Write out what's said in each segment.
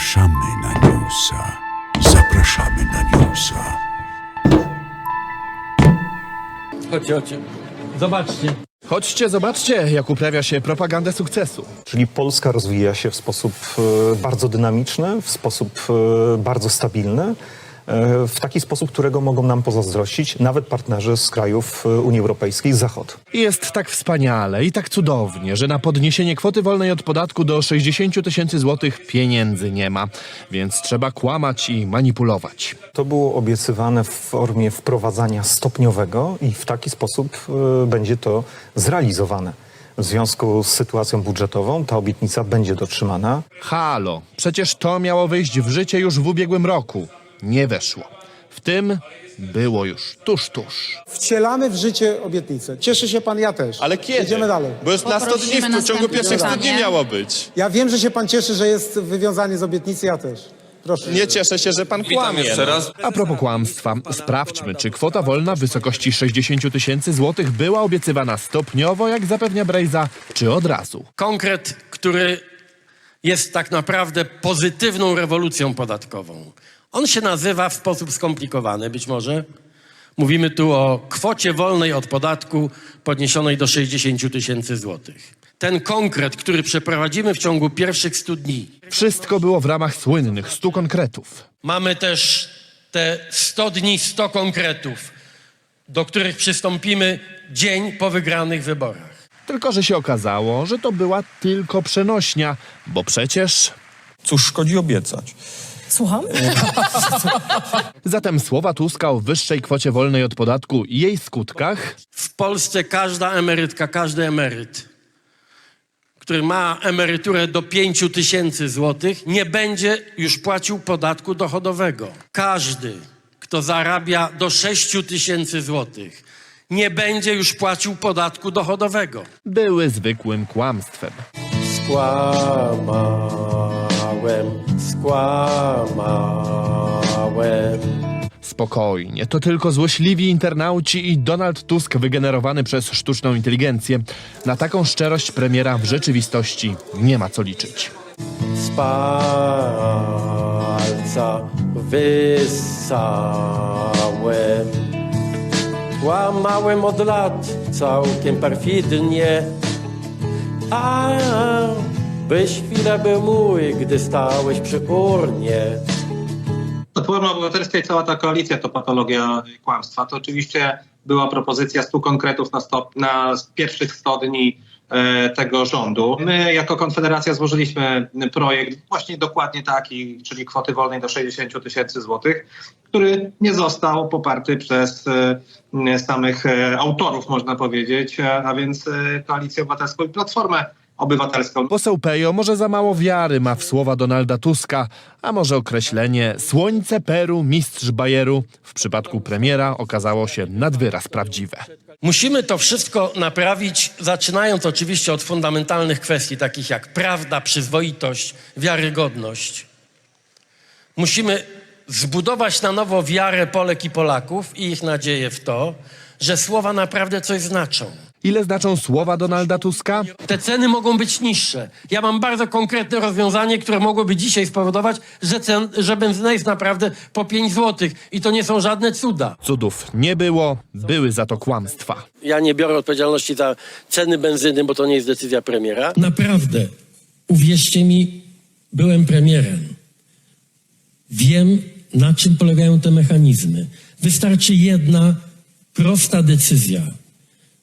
Zapraszamy na newsa. Zapraszamy na newsa. Chodźcie, chodźcie. Zobaczcie. Chodźcie, zobaczcie, jak uprawia się propagandę sukcesu. Czyli Polska rozwija się w sposób e, bardzo dynamiczny, w sposób e, bardzo stabilny, w taki sposób, którego mogą nam pozazdrościć nawet partnerzy z krajów e, Unii Europejskiej, z Zachodu. Jest tak wspaniale i tak cudownie, że na podniesienie kwoty wolnej od podatku do 60 000 tysięcy złotych pieniędzy nie ma, więc trzeba kłamać i manipulować. To było obiecywane w formie wprowadzania stopniowego i w taki sposób e, będzie to zrealizowane. W związku z sytuacją budżetową ta obietnica będzie dotrzymana. Halo, przecież to miało wejść w życie już w ubiegłym roku. Nie weszło. W tym było już tuż, tuż. Wcielamy w życie obietnicę. Cieszy się pan, ja też. Ale kiedy? Jedziemy dalej. Bo już na 100 dni, w ciągu pierwszych 100 dni miało być. Ja wiem, że się pan cieszy, że jest wywiązanie z obietnicy, ja też. Proszę. Nie cieszę się, że pan kłamie. jeszcze raz. A propos kłamstwa, sprawdźmy, czy kwota wolna w wysokości 60 000 tysięcy złotych była obiecywana stopniowo, jak zapewnia Brejza, czy od razu. Konkret, który jest tak naprawdę pozytywną rewolucją podatkową. On się nazywa w sposób skomplikowany, być może. Mówimy tu o kwocie wolnej od podatku podniesionej do 60 000 tysięcy złotych. Ten konkret, który przeprowadzimy w ciągu pierwszych 100 dni, Wszystko było w ramach słynnych 100 konkretów. Mamy też te 100 dni, 100 konkretów, do których przystąpimy dzień po wygranych wyborach. Tylko, że się okazało, że to była tylko przenośnia, bo przecież... Cóż szkodzi obiecać? Słucham? Zatem słowa Tuska o wyższej kwocie wolnej od podatku i jej skutkach W Polsce każda emerytka, każdy emeryt, który ma emeryturę do 5 tysięcy złotych, nie będzie już płacił podatku dochodowego. Każdy, kto zarabia do 6 tysięcy złotych, nie będzie już płacił podatku dochodowego. były zwykłym kłamstwem. Skłamałem, skłamałem. Spokojnie, to tylko złośliwi internauci i Donald Tusk wygenerowany przez sztuczną inteligencję. Na taką szczerość premiera w rzeczywistości nie ma co liczyć. Z palca wyssałem. Kłamałem od lat całkiem perfidnie, a byś chwilę był mój, gdy stałeś przy urnie. Platforma Obywatelska i cała ta koalicja to patologia kłamstwa. To oczywiście była propozycja 100 konkretów na, sto, na pierwszych 100 dni e, tego rządu. My jako Konfederacja złożyliśmy projekt właśnie dokładnie taki, czyli kwoty wolnej do 60 000 tysięcy złotych, który nie został poparty przez e, samych e, autorów, można powiedzieć, a, więc Koalicję Obywatelską i Platformę Obywatelską. Poseł Pejo może za mało wiary ma w słowa Donalda Tuska, a może określenie słońce Peru, mistrz Bajeru w przypadku premiera okazało się nad wyraz prawdziwe. Musimy to wszystko naprawić, zaczynając oczywiście od fundamentalnych kwestii, takich jak prawda, przyzwoitość, wiarygodność. Musimy zbudować na nowo wiarę Polek i Polaków i ich nadzieję w to, że słowa naprawdę coś znaczą. Ile znaczą słowa Donalda Tuska? Te ceny mogą być niższe. Ja mam bardzo konkretne rozwiązanie, które mogłoby dzisiaj spowodować, że, cen, że benzyna jest naprawdę po 5 zł. I to nie są żadne cuda. Cudów nie było, były za to kłamstwa. Ja nie biorę odpowiedzialności za ceny benzyny, bo to nie jest decyzja premiera. Naprawdę, uwierzcie mi, byłem premierem. Wiem, na czym polegają te mechanizmy. Wystarczy jedna prosta decyzja,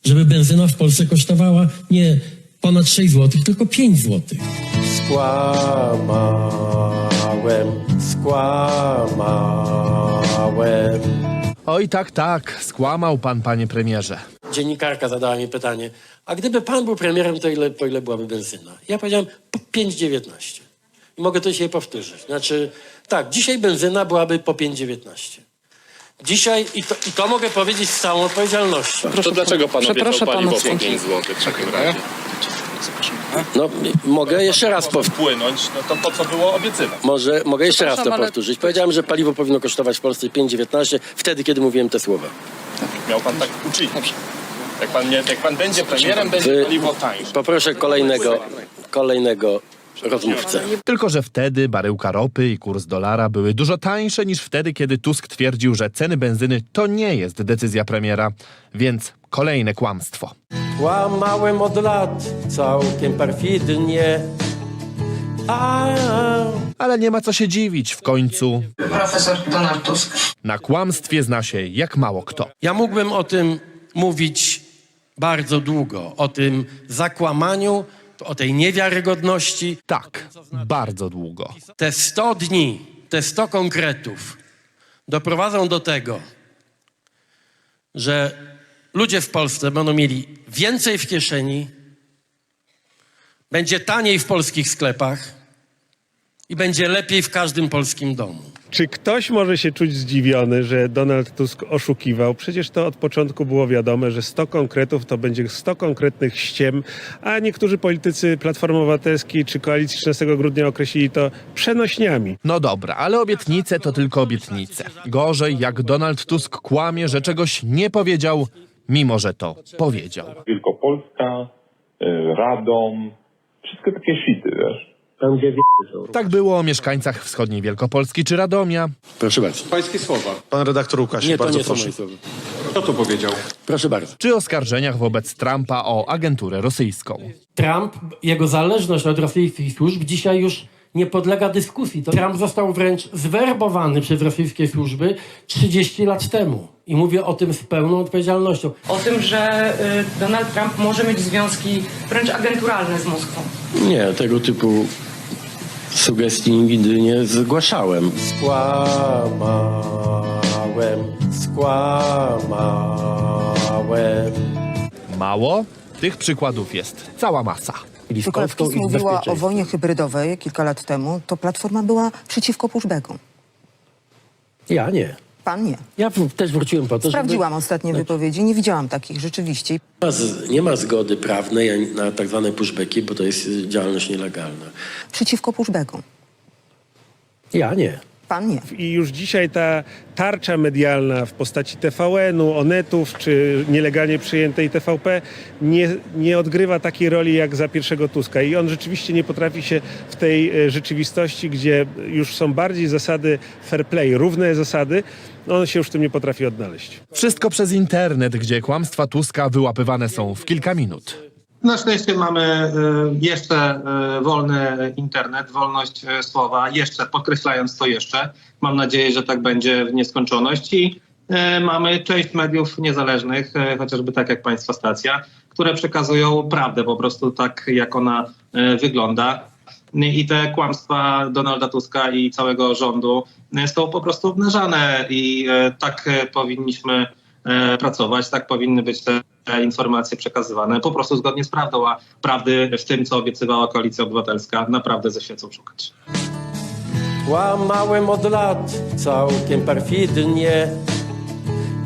żeby benzyna w Polsce kosztowała nie ponad 6 zł, tylko 5 zł. Skłamałem, skłamałem. Oj, tak, tak, skłamał pan, panie premierze. Dziennikarka zadała mi pytanie, a gdyby pan był premierem, to ile, po ile byłaby benzyna? Ja powiedziałem po 5,19. I mogę to dzisiaj powtórzyć. Znaczy, tak, dzisiaj benzyna byłaby po 5,19. Dzisiaj, i to, i to mogę powiedzieć z całą odpowiedzialnością. To dlaczego pan Przeproszę obiecał paliwo pana, po 5 zł w takim razie? No, mogę jeszcze raz powtórzyć. Wpłynąć, no to po co było obiecywać? Może, mogę jeszcze raz to Przepraszam, ale- powtórzyć. Powiedziałem, że paliwo powinno kosztować w Polsce 5,19 wtedy, kiedy mówiłem te słowa. Miał pan tak uczynić. Jak pan, nie, jak pan będzie premierem, będzie Wy- paliwo tańsze. Poproszę kolejnego, kolejnego rozmówcę. Tylko, że wtedy baryłka ropy i kurs dolara były dużo tańsze niż wtedy, kiedy Tusk twierdził, że ceny benzyny to nie jest decyzja premiera. Więc kolejne kłamstwo. Kłamałem od lat całkiem perfidnie. A, Ale nie ma co się dziwić, w końcu Profesor Donald Tusk. na kłamstwie zna się jak mało kto. ja mógłbym o tym mówić bardzo długo, o tym zakłamaniu, o tej niewiarygodności. Tak, bardzo długo. Te 100 dni, te 100 konkretów doprowadzą do tego, że ludzie w Polsce będą mieli więcej w kieszeni, będzie taniej w polskich sklepach i będzie lepiej w każdym polskim domu. Czy ktoś może się czuć zdziwiony, że Donald Tusk oszukiwał? Przecież to od początku było wiadome, że 100 konkretów to będzie 100 konkretnych ściem, a niektórzy politycy Platformy Obywatelskiej czy Koalicji 13 grudnia określili to przenośniami. No dobra, ale obietnice to tylko obietnice. Gorzej, jak Donald Tusk kłamie, że czegoś nie powiedział, mimo że to powiedział. Wielkopolska, y, Radom, wszystko takie shity, wiesz. Tak było o mieszkańcach wschodniej Wielkopolski czy Radomia. Proszę bardzo. Pańskie słowa. Pan redaktor Łukasz, Nie, to nie są moje słowa. Kto to powiedział? Proszę bardzo. czy oskarżeniach wobec Trumpa o agenturę rosyjską. Trump, jego zależność od rosyjskich służb dzisiaj już nie podlega dyskusji. To Trump został wręcz zwerbowany przez rosyjskie służby 30 lat temu. I mówię o tym z pełną odpowiedzialnością. O tym, że y, Donald Trump może mieć związki wręcz agenturalne z Moskwą. Nie, tego typu sugestii nigdy nie zgłaszałem. Skłamałem, skłamałem. Mało? Tych przykładów jest cała masa. Tylko jak PiS mówiła o wojnie hybrydowej kilka lat temu, to Platforma była przeciwko pushbackom. Ja nie. Pan nie. Ja też wróciłem po to, Sprawdziłam żeby... ostatnie wypowiedzi, nie widziałam takich rzeczywiście. Nie ma, z, nie ma zgody prawnej na tak zwane pushbacki, bo to jest działalność nielegalna. Przeciwko pushbackom. Ja nie. Pan nie. I już dzisiaj ta tarcza medialna w postaci TVN-u, Onetów czy nielegalnie przyjętej TVP nie, nie odgrywa takiej roli jak za pierwszego Tuska. I on rzeczywiście nie potrafi się w tej e, rzeczywistości, gdzie już są bardziej zasady fair play, równe zasady, on się już w tym nie potrafi odnaleźć. Wszystko przez internet, gdzie kłamstwa Tuska wyłapywane są w kilka minut. Na szczęście mamy y, jeszcze y, wolny internet, wolność y, słowa, jeszcze podkreślając to jeszcze. Mam nadzieję, że tak będzie w nieskończoność i mamy część mediów niezależnych, chociażby tak jak Państwa stacja, które przekazują prawdę po prostu tak, jak ona wygląda. I te kłamstwa Donalda Tuska i całego rządu są po prostu obnażane i tak powinniśmy pracować, tak powinny być te informacje przekazywane po prostu zgodnie z prawdą, a prawdy w tym, co obiecywała Koalicja Obywatelska, naprawdę ze świecą szukać. Kłamałem od lat całkiem perfidnie,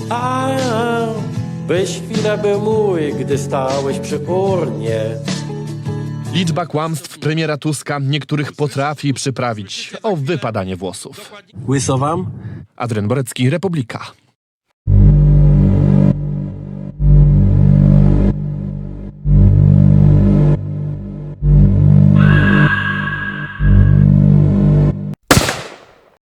a byś chwilę był mój, gdy stałeś przy urnie. Liczba kłamstw premiera Tuska niektórych potrafi przyprawić o wypadanie włosów. Łyso wam? Adrian Borecki, Republika.